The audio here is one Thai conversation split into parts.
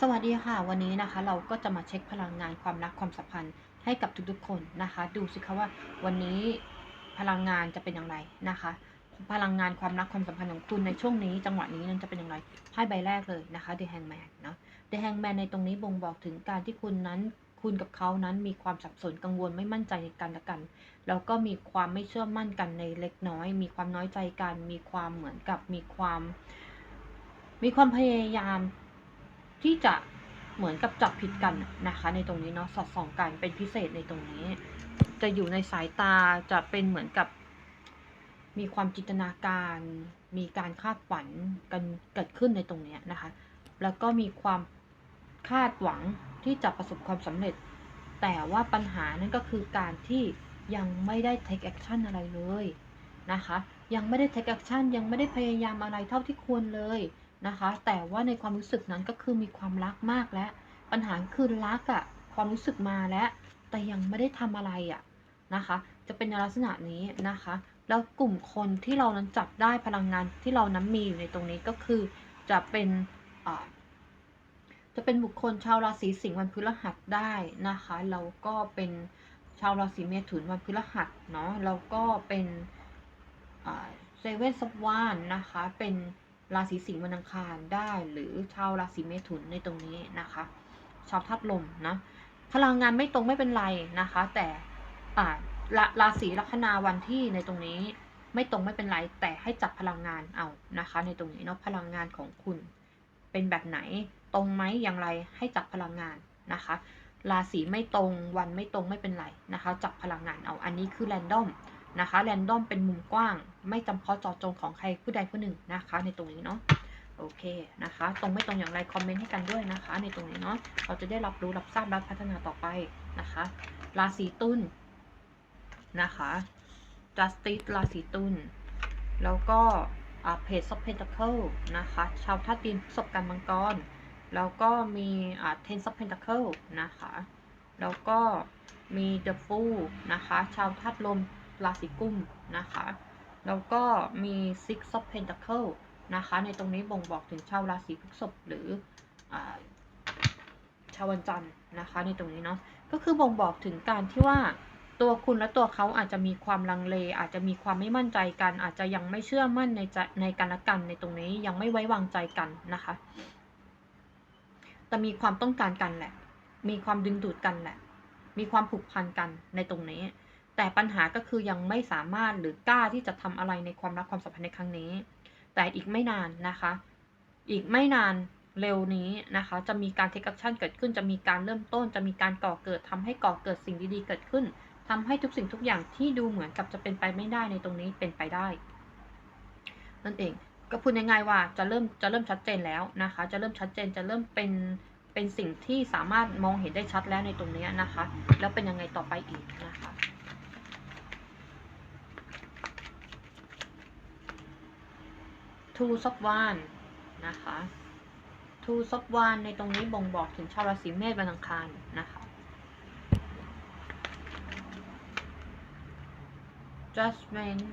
สวัสดีค่ะ วันนี้นะคะ เราก็จะมาเช็คพลังงานความรักความสัมพันธ์ให้กับทุกๆคนนะคะ ดูสิคะว่าวันนี้พลังงานจะเป็นอย่างไรนะคะ พลังงานความรักความสัมพันธ์ของคุณในช่วงนี้ จังหวะนี้นั้นจะเป็นอย่างไรไพ่ใบแรกเลยนะคะ The Hangman เนาะ The Hangman ในตรงนี้บ่งบอกถึงการที่คุณนั้นคุณกับเขานั้นมีความสับสนกังวลไม่มั่นใจในกันและกัน แล้วก็มีความไม่เชื่อมั่นกันในเล็กน้อย มีความน้อยใจกัน มีความเหมือนกับมีความ มีความพยายาม ที่จะเหมือนกับจับผิดกันนะคะ ในตรงนี้เนาะสอดส่องกันเป็นพิเศษในตรงนี้ จะอยู่ในสายตาจะเป็นเหมือนกับ มีความจินตนาการ มีการคาดฝันกันเกิดขึ้นในตรงนี้นะคะ แล้วก็มีความคาดหวังที่จะประสบความสำเร็จ แต่ว่าปัญหานั่นก็คือการที่ยังไม่ได้ take action อะไรเลยนะคะ ยังไม่ได้ take action ยังไม่ได้พยายามอะไรเท่าที่ควรเลย นะคะ แต่ว่าในความรู้สึกนั้นก็คือมีความรักมากแล้ว ปัญหาคือรักอะความรู้สึกมาแล้ว แต่ยังไม่ได้ทำอะไรอะนะคะ จะเป็นในลักษณะนี้นะคะ แล้วกลุ่มคนที่เรานั้นจับได้พลังงานที่เรานั้นมีอยู่ในตรงนี้ก็คือจะเป็นอ่าจะเป็นบุคคลชาวราศีสิงห์วันพฤหัสได้นะคะแล้วก็เป็นชาวราศีเมถุนวันพฤหัสเนาะแล้วก็เป็นเซเว่นซับวานนะคะ เป็น ราศีสิงห์วันอังคารได้หรือชาวราศีเมถุนในตรงนี้นะคะ ชาวทับลมนะพลังงานไม่ตรงไม่เป็นไรนะคะ แต่ราราศีลัคนาวันที่ในตรงนี้ไม่ตรงไม่เป็นไร แต่ให้จับพลังงานเอานะคะ ในตรงนี้เนาะพลังงานของคุณเป็นแบบไหนตรงไหมอย่างไรให้จับพลังงานนะคะ ราศีไม่ตรงวันไม่ตรงไม่เป็นไรนะคะ จับพลังงานเอาอันนี้คือแรนดอม นะคะแรนดอมเป็นมุมกว้าง ไม่จำเพาะเจาะจงของใครผู้ใดผู้หนึ่งนะคะ ในตรงนี้เนาะโอเคนะคะ ตรงไม่ตรงอย่างไรคอมเมนต์ให้กันด้วยนะคะ ในตรงนี้เนาะเราจะได้รับรู้รับทราบรับพัฒนาต่อไปนะคะ ราศีตุลนนะคะ justice ราศีตุลแล้วก็เพจซอฟเพนต c l e นะคะ ชาวธาตุดินประสบการณ์มังกร แล้วก็มีอ่า ten of pentacle นะคะ แล้วก็มี the fool นะคะ ชาวธาตุลม ราศีกุมนะคะ แล้วก็มี six of pentacle นะคะ ในตรงนี้บ่งบอกถึงชาวราศีพฤษภหรืออชาววันจันทร์นะคะ ในตรงนี้เนาะ ก็คือบ่งบอกถึงการที่ว่าตัวคุณและตัวเขาอาจจะมีความลังเล อาจจะมีความไม่มั่นใจกัน อาจจะยังไม่เชื่อมั่นในใจในกันและกันในตรงนี้ยังไม่ไว้วางใจกันนะคะ แต่มีความต้องการกันแหละ มีความดึงดูดกันแหละ มีความผูกพันกันในตรงนี้ แต่ปัญหาก็คือยังไม่สามารถหรือกล้าที่จะทำอะไรในความรักความสัมพันธ์ในครั้งนี้ แต่อีกไม่นานนะคะ อีกไม่นานเร็วนี้นะคะ จะมีการเทคแอคชั่นเกิดขึ้น จะมีการเริ่มต้น จะมีการก่อเกิดทำให้ก่อเกิดสิ่งดีๆเกิดขึ้นทำให้ทุกสิ่งทุกอย่างที่ดูเหมือนกับจะเป็นไปไม่ได้ในตรงนี้เป็นไปได้ นั่นเอง ก็พูดง่ายๆว่าจะเริ่มจะเริ่มชัดเจนแล้วนะคะ จะเริ่มชัดเจนจะเริ่มเป็นเป็นสิ่งที่สามารถมองเห็นได้ชัดแล้วในตรงนี้นะคะ แล้วเป็นยังไงต่อไปอีกนะคะ ทูซอกวานนะคะทูซอกวานในตรงนี้บ่งบอกถึงชาวราศีเมษวันอังคารนะคะ judgment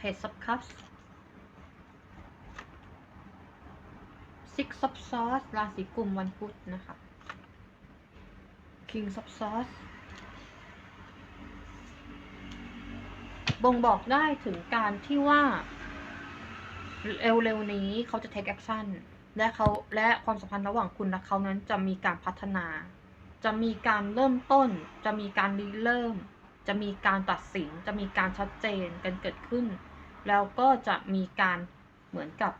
page of cups six of swords ราศีกุมวันพุธนะคะ king of swords บ่งบอกได้ถึงการที่ว่า เร็วๆนี้เขาจะ take action และเขาและความสัมพันธ์ระหว่างคุณและเขานั้นจะมีการพัฒนา จะมีการเริ่มต้น จะมีการริเริ่ม จะมีการตัดสิน จะมีการชัดเจนกันเกิดขึ้น แล้วก็จะมีการเหมือนกับ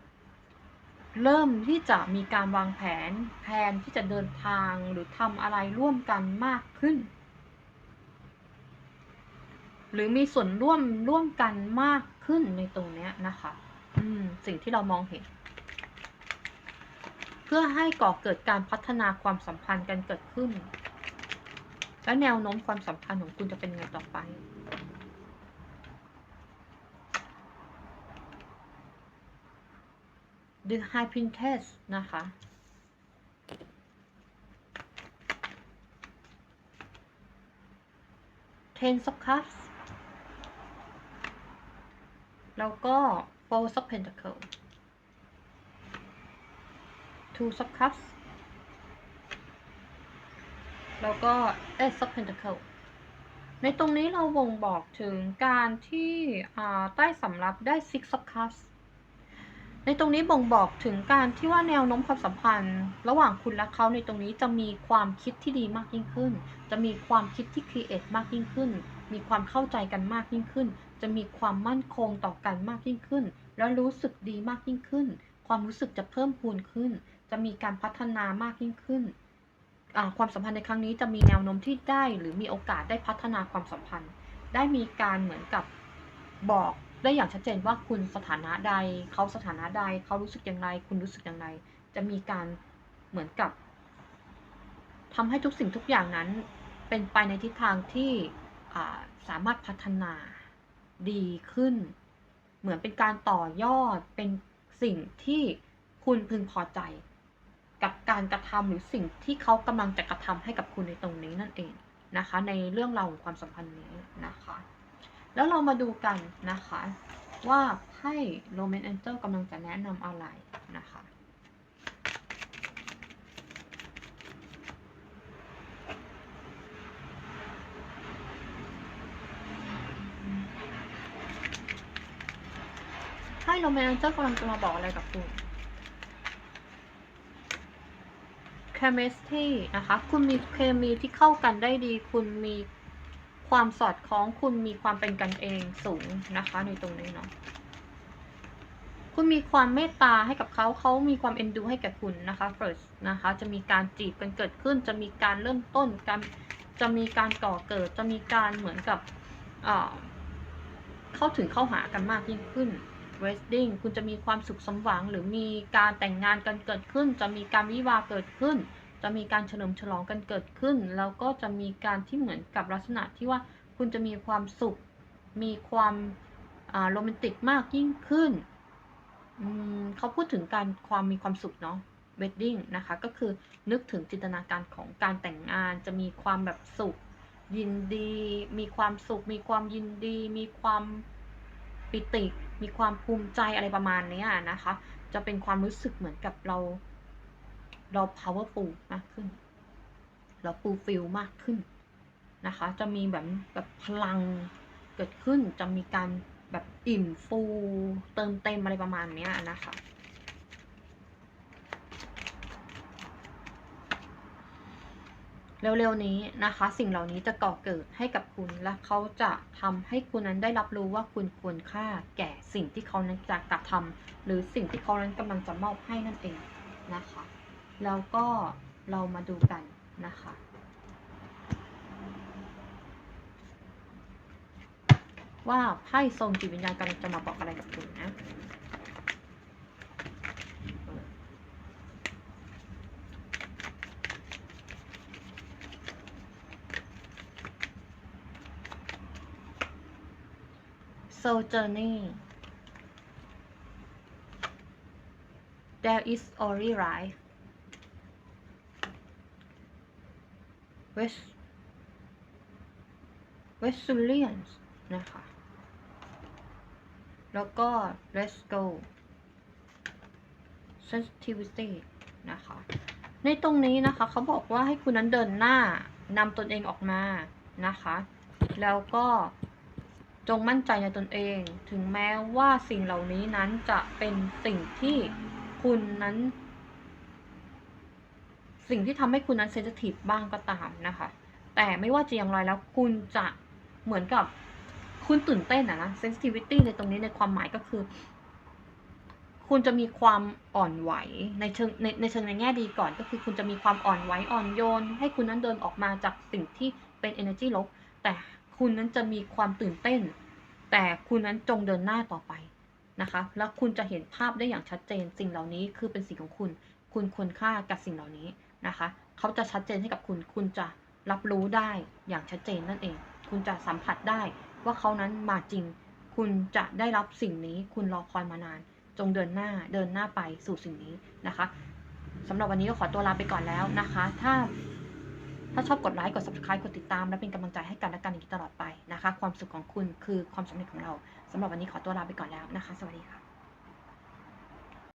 เริ่มที่จะมีการวางแผน แผนที่จะเดินทางหรือทำอะไรร่วมกันมากขึ้น หรือมีส่วนร่วมร่วมกันมากขึ้นในตรงเนี้ยนะคะ อืม สิ่งที่เรามองเห็น เพื่อให้ก่อเกิดการพัฒนาความสัมพันธ์กันเกิดขึ้น และแนวโน้มความสัมพันธ์ของคุณจะเป็นไงต่อไป The High Princess นะคะ Ten of Cups แล้วก็ Four of Pentacles two of cups แล้วก็ ace of pentacle ในตรงนี้เราบ่งบอกถึงการที่อ่าใต้สำรับได้ six of cups ในตรงนี้บ่งบอกถึงการที่ว่าแนวโน้มความสัมพันธ์ ระหว่างคุณและเขาในตรงนี้จะมีความคิดที่ดีมากยิ่งขึ้น จะมีความคิดที่ครีเอทมากยิ่งขึ้น มีความเข้าใจกันมากยิ่งขึ้น จะมีความมั่นคงต่อกันมากยิ่งขึ้น แล้วรู้สึกดีมากยิ่งขึ้น ความรู้สึกจะเพิ่มพูนขึ้น จะมีการพัฒนามากยิ่งขึ้น ความสัมพันธ์ในครั้งนี้จะมีแนวโน้มที่ได้หรือมีโอกาสได้พัฒนาความสัมพันธ์ ได้มีการเหมือนกับบอกได้อย่างชัดเจนว่าคุณสถานะใด เขาสถานะใด เขารู้สึกอย่างไร คุณรู้สึกอย่างไร จะมีการเหมือนกับทำให้ทุกสิ่งทุกอย่างนั้น เป็นไปในทิศทางที่ สามารถพัฒนาดีขึ้น เหมือนเป็นการต่อยอดเป็นสิ่งที่คุณพึงพอใจ กับการกระทำหรือสิ่งที่เขากำลังจะกระทำให้กับคุณในตรงนี้นั่นเองนะคะ ในเรื่องราวของความสัมพันธ์นี้นะคะ แล้วเรามาดูกันนะคะ ว่าไพ่โรแมนแอนเจลกำลังจะแนะนำอะไรนะคะ โรแมนแอนเจลกำลังจะมาบอกอะไรกับคุณ chemistry นะคะ คุณมีเคมีที่เข้ากันได้ดี คุณมีความสอดคล้อง คุณมีความเป็นกันเองสูงนะคะ ในตรงนี้เนาะ คุณมีความเมตตาให้กับเขา เขามีความเอ็นดูให้กับคุณนะคะ first นะคะ จะมีการจีบกันเกิดขึ้น จะมีการเริ่มต้นการจะมีการก่อเกิด จะมีการเหมือนกับเอ่อเข้าถึงเข้าหากันมากยิ่งขึ้น wedding คุณจะมีความสุขสมหวัง หรือมีการแต่งงานกันเกิดขึ้น จะมีการวิวาเกิดขึ้น จะมีการเฉลิมฉลองกันเกิดขึ้น แล้วก็จะมีการที่เหมือนกับลักษณะที่ว่าคุณจะมีความสุข มีความโรแมนติกมากยิ่งขึ้นอืมเขาพูดถึงการความมีความสุขเนาะ wedding นะคะ ก็คือนึกถึงจินตนาการของการแต่งงาน จะมีความแบบสุข ยินดี มีความสุข มีความยินดี มีความปิติ มีความภูมิใจอะไรประมาณนี้นะคะ จะเป็นความรู้สึกเหมือนกับเรา เรา powerful มากขึ้น เรา fulfill มากขึ้นนะคะ จะมีแบบแบบพลังเกิดขึ้น จะมีการแบบอิ่มฟู เติมเต็มอะไรประมาณนี้นะคะ เร็วๆนี้นะคะ สิ่งเหล่านี้จะก่อเกิดให้กับคุณ และเขาจะทำให้คุณนั้นได้รับรู้ว่าคุณควรค่าแก่สิ่งที่เขานั้นจะกระทำหรือสิ่งที่เขานั้นกำลังจะมอบให้นั่นเองนะคะ แล้วก็เรามาดูกันนะคะว่าไพ่ทรงจิตวิญญาณกำลังจะมาบอกอะไรกับคุณนะ sojourning there is only right west resilience นะคะ แล้วก็ let's go sensitivity นะคะ ในตรงนี้นะคะเขาบอกว่าให้คุณนั้นเดินหน้านำตนเองออกมานะคะ แล้วก็ จงมั่นใจในตนเอง ถึงแม้ว่าสิ่งเหล่านี้นั้นจะเป็นสิ่งที่คุณนั้น สิ่งที่ทำให้คุณนั้นเซนซิทีฟบ้างก็ตามนะคะ แต่ไม่ว่าจะอย่างไรแล้วคุณจะเหมือนกับคุณตื่นเต้นอะนะเซนซิทิวิตี้ในตรงนี้ในความหมายก็คือ คุณจะมีความอ่อนไหวในเชิงในในเชิงในแง่ดีก่อน ก็คือคุณจะมีความอ่อนไหวอ่อนโยน ให้คุณนั้นเดินออกมาจากสิ่งที่เป็น energy ลบแต่ คุณนั้นจะมีความตื่นเต้น แต่คุณนั้นจงเดินหน้าต่อไปนะคะ แล้วคุณจะเห็นภาพได้อย่างชัดเจน สิ่งเหล่านี้คือเป็นสิ่งของคุณ คุณควรค่ากับสิ่งเหล่านี้นะคะ เขาจะชัดเจนให้กับคุณ คุณจะรับรู้ได้อย่างชัดเจนนั่นเอง คุณจะสัมผัสได้ว่าเขานั้นมาจริง คุณจะได้รับสิ่งนี้ คุณรอคอยมานาน จงเดินหน้า เดินหน้าไปสู่สิ่งนี้นะคะสำหรับวันนี้ก็ขอตัวลาไปก่อนแล้วนะคะ ถ้า ถ้าชอบกดไลค์กด subscribe กดติดตาม และเป็นกำลังใจให้กันและกันอย่างนี้ตลอดไปนะคะ ความสุขของคุณคือความสำเร็จของเราสำหรับวันนี้ขอตัวลาไปก่อนแล้วนะคะ สวัสดีค่ะ